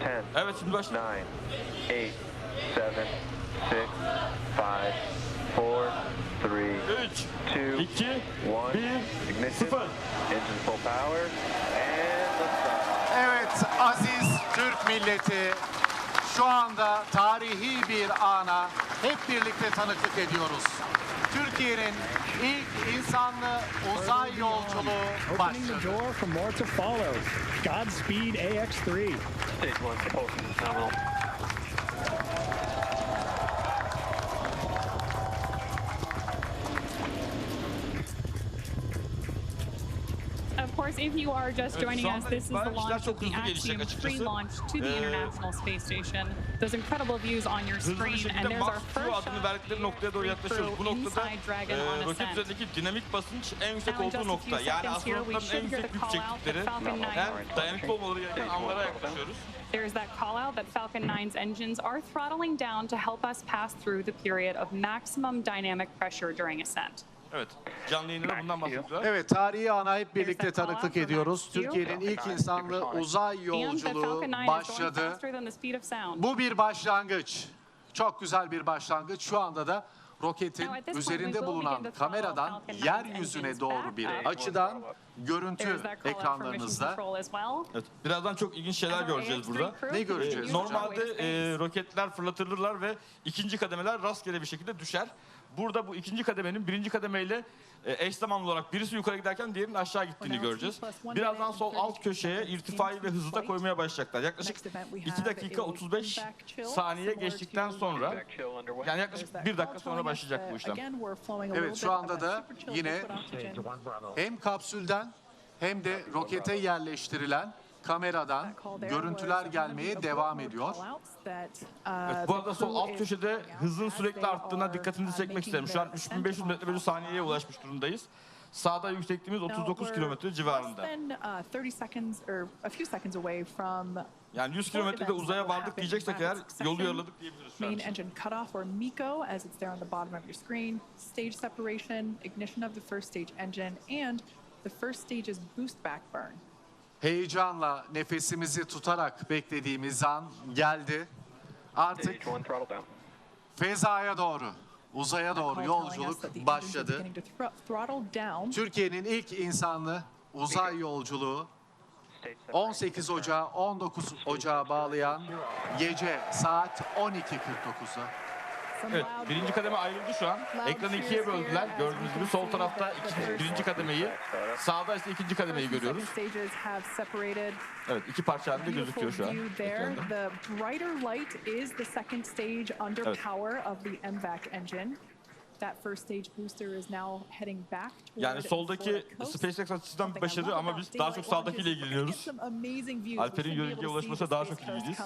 10, Evet şimdi başla. 9, 8, 7, 6, 5, 4, 3, 3, 2, 2, 1. 1, Ignition. 0. Engine full power. And liftoff. Evet aziz Türk milleti şu anda tarihi bir ana hep birlikte tanıklık ediyoruz. Türkiye'nin ilk insanlı uzay yolculuğu başladı. Godspeed AX3. Course, if you are just joining us, this is the launch of the Axiom açıkçası. pre-launch to the International Space Station. Those incredible views on your screen, and there's our first 2 shot adını verdikleri noktaya doğru yaklaşıyoruz. Bu noktada inside Dragon e, on roket ascent. üzerindeki dinamik basınç en yüksek olduğu nokta. Yani seconds here, we astronotların en yüksek the call yükseklikleri hem dayanıklı olmaları gereken anlara yaklaşıyoruz. There's that call out that Falcon 9's engines are throttling down to help us pass through the period of maximum dynamic pressure during ascent. Evet. Canlı yayında da bundan bahsediyorlar. Evet tarihi ana hep birlikte tanıklık ediyoruz. Türkiye'nin ilk insanlı uzay yolculuğu Falcon 9 is going başladı. Bu bir başlangıç. Çok güzel bir başlangıç. Şu anda da roketin üzerinde bulunan kameradan Falcon 9's yeryüzüne doğru bir açıdan görüntü ekranlarınızda. Evet. Birazdan çok ilginç şeyler göreceğiz AX3 burada. Ne göreceğiz? Normalde e, roketler fırlatılırlar ve ikinci kademeler rastgele bir şekilde düşer. Burada bu ikinci kademenin birinci kademeyle e, eş zamanlı olarak birisi yukarı giderken diğerinin aşağı gittiğini göreceğiz. Birazdan sol alt köşeye irtifayı ve hızı da koymaya başlayacaklar. Yaklaşık 2 dakika 35 saniye geçtikten sonra yani yaklaşık 1 dakika sonra başlayacak bu işlem. Evet, şu anda da yine Hem kapsülden hem de rokete yerleştirilen kameradan görüntüler gelmeye devam ediyor. Evet, bu arada sol alt köşede hızın sürekli arttığına dikkatinizi çekmek isterim. Şu an 3500 metre bölü saniyeye ulaşmış durumdayız. Sağda yüksekliğimiz 39 kilometre civarında. Yani 100 kilometrede uzaya vardık diyeceksek eğer yolu yaraladık diyebiliriz şu an Main engine cutoff or MECO as it's there on the bottom of your screen, stage separation, ignition of the first stage engine, and the first stage's boost back burn. Heyecanla nefesimizi tutarak beklediğimiz an geldi. Artık Stage 1 throttle down. fezaya doğru, uzaya doğru yolculuk başladı. throttle down. Türkiye'nin ilk insanlı uzay yolculuğu Stage separation. 18 Ocağı 19 Ocağı bağlayan gece saat 12.49'da. Evet, birinci kademe ayrıldı şu an. Ekranı ikiye böldüler. Gördüğünüz gibi sol tarafta ikinci, birinci kademeyi, sağda ise ikinci kademeyi görüyoruz. Evet, iki parça halinde gözüküyor şu an ekranda. Evet. power of the MVAC engine. That first stage booster is now heading back toward Yani soldaki. SpaceX açısından başarı ama biz daha çok sağdakiyle ilgileniyoruz. Alper'in yörüngeye the daha çok ilgiliyiz.